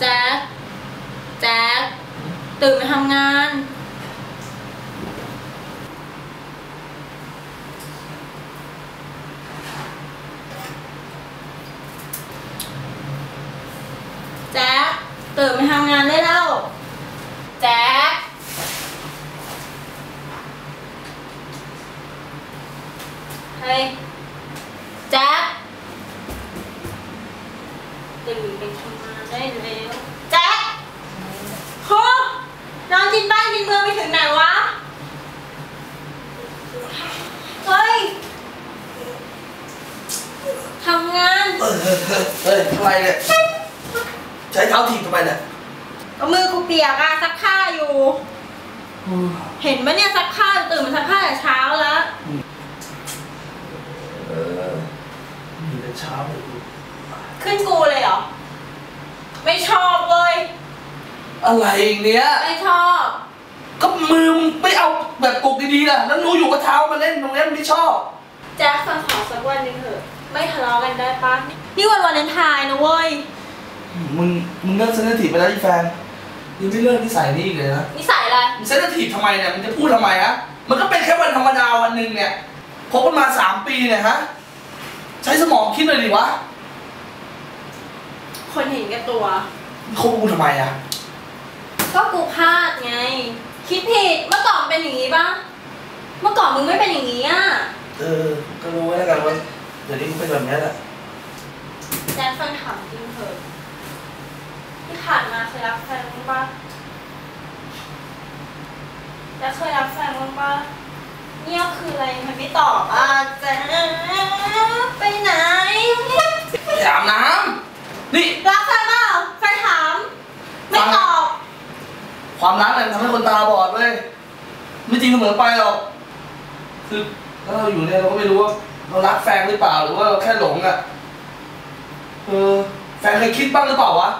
แจ๊คแจ๊คตื่นไปทำงาน แจ๊คตื่นไปทำงานได้แล้ว เฮ้ยอะไรเนี่ย ใช้เท้าถีบทำไมเนี่ย ก็มือกูเปียกอะซักผ้าอยู่ เห็นไหมเนี่ยซักผ้าตื่นมาซักผ้าแต่เช้าแล้วเออมีแต่เช้าเลยกูขึ้นกูเลยเหรอ ไม่ชอบเลย อะไรเนี้ยไม่ชอบ ก็มือมึงไม่เอาแบบกกดีๆล่ะ แล้วหนูอยู่กับเท้ามาเล่นตรงนี้มึงไม่ชอบ แจ็คฟังขอสักวันหนึงเถอะ ไม่ทะเลาะกันได้ปะนี่วันวันเลนไทน์นะเว้ย มึง มึงเลิกเซนซิทีฟไปแล้วที่แฟนยังไม่เลิกนิสัยนี้อีกเลยนะนิสัยอะไรมึงเซนซิทีฟทำไมเนี่ยมึงจะพูดทำไมฮะมันก็เป็นแค่วันธรรมดาวันหนึ่งเนี่ยคบกันมาสามปีเนี่ยฮะใช้สมองคิดเลยดิวะ คนเห็นแก่ตัวมึงคบกูทำไมอะก็กูพลาดไง คิดผิดเมื่อก่อนเป็นอย่างนี้ปะเมื่อก่อนมึงไม่เป็นอย่างนี้อะเออก็รู้ไว้แล้วกันว่าเดี๋ยวนี้มึงเป็นแบบนี้แหละแจ็คฟังถามจริงเถอะที่ผ่านมาเคยรักแฟนบ้างปะแจ็คเคยรักแฟนบ้างปะเงียบคืออะไรทำไมไม่ตอบอะแจ๊คไปไหนไปอาบน้ำนี่ รักแฟนเปล่าแฟนถาม ไม่ตอบ ความรักเนี่ยมันทำให้คนตาบอดเว้ย ไม่จริงเสมอไปหรอก คือถ้าเราอยู่เนี่ยเราก็ไม่รู้ว่า เรารักแฟนหรือเปล่าหรือว่าเราแค่หลงอะ เออ แฟนเคยคิดบ้างหรือเปล่าวะ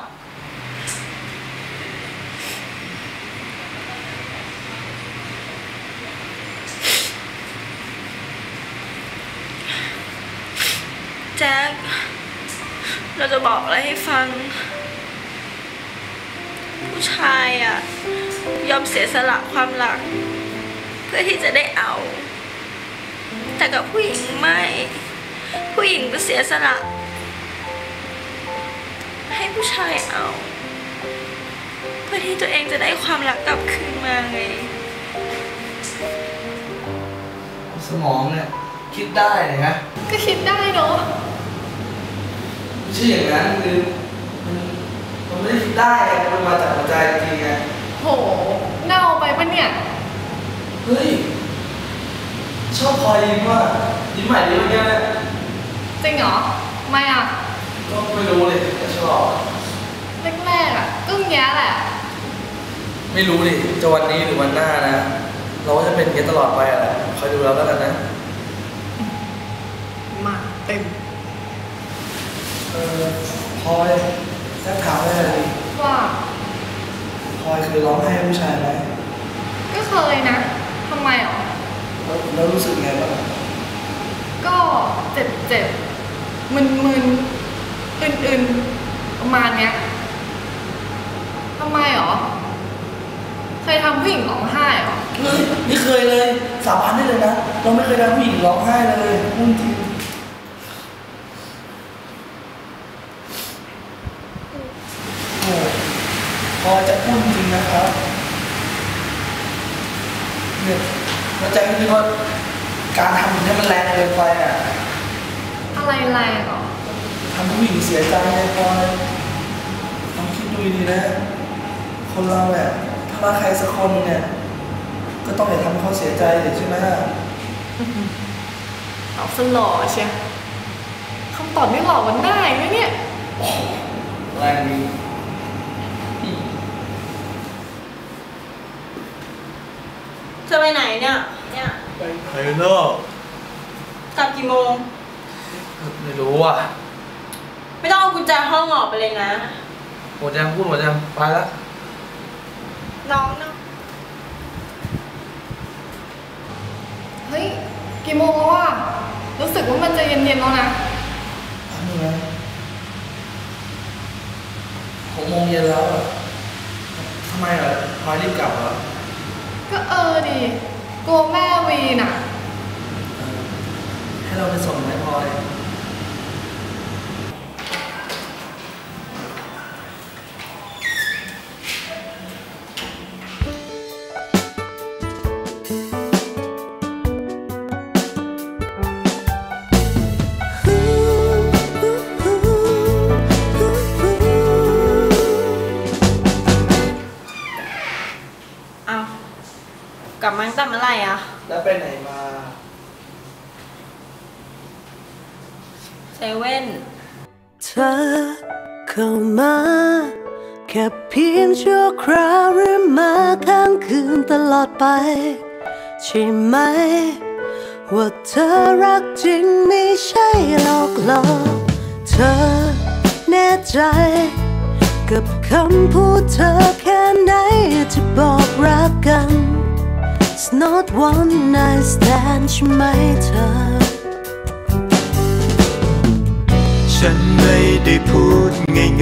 แจ็ค เราจะบอกอะไรให้ฟัง ผู้ชายอะ ยอมเสียสละความรัก เพื่อที่จะได้เอา แต่กับผู้หญิงไม่ ผู้หญิงก็เสียสละ ให้ผู้ชายเอา เพื่อที่ตัวเองจะได้ความรักกลับคืนมาไง สมองเนี่ยคิดได้เลยนะก็คิดได้เนาะไม่ใช่อย่างนั้นคือมันมันไม่ได้คิดได้อะมันมาจากหัวใจจริงๆไงโห เน่าไปปะเนี่ย เฮ้ย ชอบพลอยยิ้มว่ะยิ้มใหม่ดีเมื่อกี้เนี่ยจริงเหรอ ไม่อะ ก็ไม่รู้เลยแต่ชอบ แรกๆอะก็อย่างเงี้ยแหละ ไม่รู้ดิจะวันนี้หรือวันหน้านะ เราก็จะเป็นอย่างนี้ตลอดไปอะแหละคอยดูเราแล้วกันนะ มาเต็ม เออพลอยแค่ถามได้เลยว่าพลอยเคยร้องไห้ให้ผู้ชายไหมก็เคยนะทำไมหรอ แล้วแล้วรู้สึกไงบ้างก็เจ็บเจ็บมึนมึนๆอื่นๆประมาณเนี้ยทำไมหรอ เคยทำผู้หญิงร้องไห้หรอเฮ้ยนี่เคยเลย สาบานได้เลยนะ เราไม่เคยทำผู้หญิงร้องไห้เลยพูดจริงโอ้พลอยจะพูดจริงนะครับเนี่ย เราจะคิดว่าการทำอย่างนี้มันแรงเกินไปอะอะไรแรงหรอทำให้ผู้หญิงเสียใจไงพลอยลองคิดดูดีนะ คนเราเนี่ยถ้ารักใครสักคนเนี่ย ก็ต้องอย่าทำให้เขาเสียใจเลยใช่ไหมตอบสหล่อเชียคำตอบนี่หล่อมันได้ไหมเนี่ยแรงดี จะไปไหนเนี่ย เนี่ยไฮโน่กลับกี่โมง ไม่รู้อะ ไม่ต้องเอากุญแจห้องออกไปเลยนะ หมดยังพูดหมดยังไปแล้วน้องน้องเฮ้ย กี่โมงแล้วอะ รู้สึกว่ามันจะเย็นๆแล้วนะทำยังไงโหกโมงเย็นแล้วอะทำไมอะพลอยรีบกลับเหรอ ก็เออดิกลัวแม่วีน่ะ ให้เราไปส่งไหมพลอย กลับมาตั้งแต่เมื่อไหร่อะแล้วไปไหนมา เซเว่น เธอเข้ามาแค่เพียงชั่วคราวหรือมาค้างคืนตลอดไป ใช่ไหม ว่าเธอรักจริงไม่ใช่หลอกหลอกเธอแน่ใจ กับคำพูดเธอแค่ไหนจะบอกรักกัน It's not one night stand ใช่ไหมเธอ ฉันไม่ได้พูด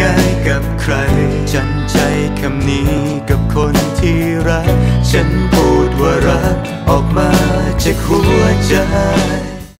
ง่ายๆกับใคร จำใจคำนี้กับคนที่รัก ฉันพูดว่ารักออกมาจากหัวใจ